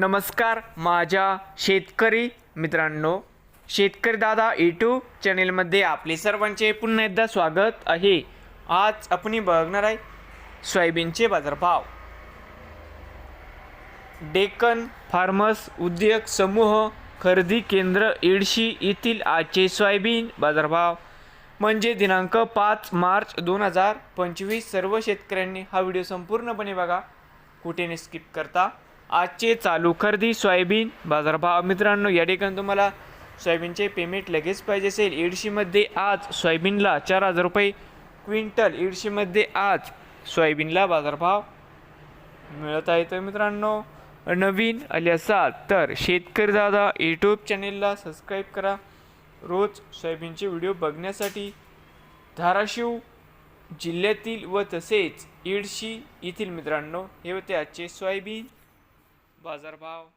नमस्कार माझ्या शेतकरी मित्रांनो शेतकरी दादा यूट्यूब चॅनेलमध्ये आपले सर्वांचे पुन्हा एकदा स्वागत आहे. आज आपण बघणार आहे सोयाबीनचे बाजारभाव. डेक्कन फार्मर्स उद्योग समूह खरेदी केंद्र एडशी येथील आजचे सोयाबीन बाजारभाव. म्हणजे दिनांक पाच मार्च दोन हजार पंचवीस सर्व शेतकऱ्यांनी हा व्हिडिओ संपूर्णपणे बघा. कुठे स्किप करता? आजचे चालू खरेदी सोयाबीन बाजारभाव मित्रांनो या ठिकाणी तुम्हाला सोयाबीनचे पेमेंट लगेच पाहिजे असेल. एडशीमध्ये आज सोयाबीनला चार हजार रुपये क्विंटल इडशीमध्ये आज सोयाबीनला बाजारभाव मिळत आहे. तर मित्रांनो नवीन आले असाल तर शेतकरी दादा यूट्यूब चॅनेलला सबस्क्राईब करा. रोज सोयाबीनचे व्हिडिओ बघण्यासाठी धाराशिव जिल्ह्यातील व तसेच इडशी येथील मित्रांनो हे होते आजचे सोयाबीन बाजारभाव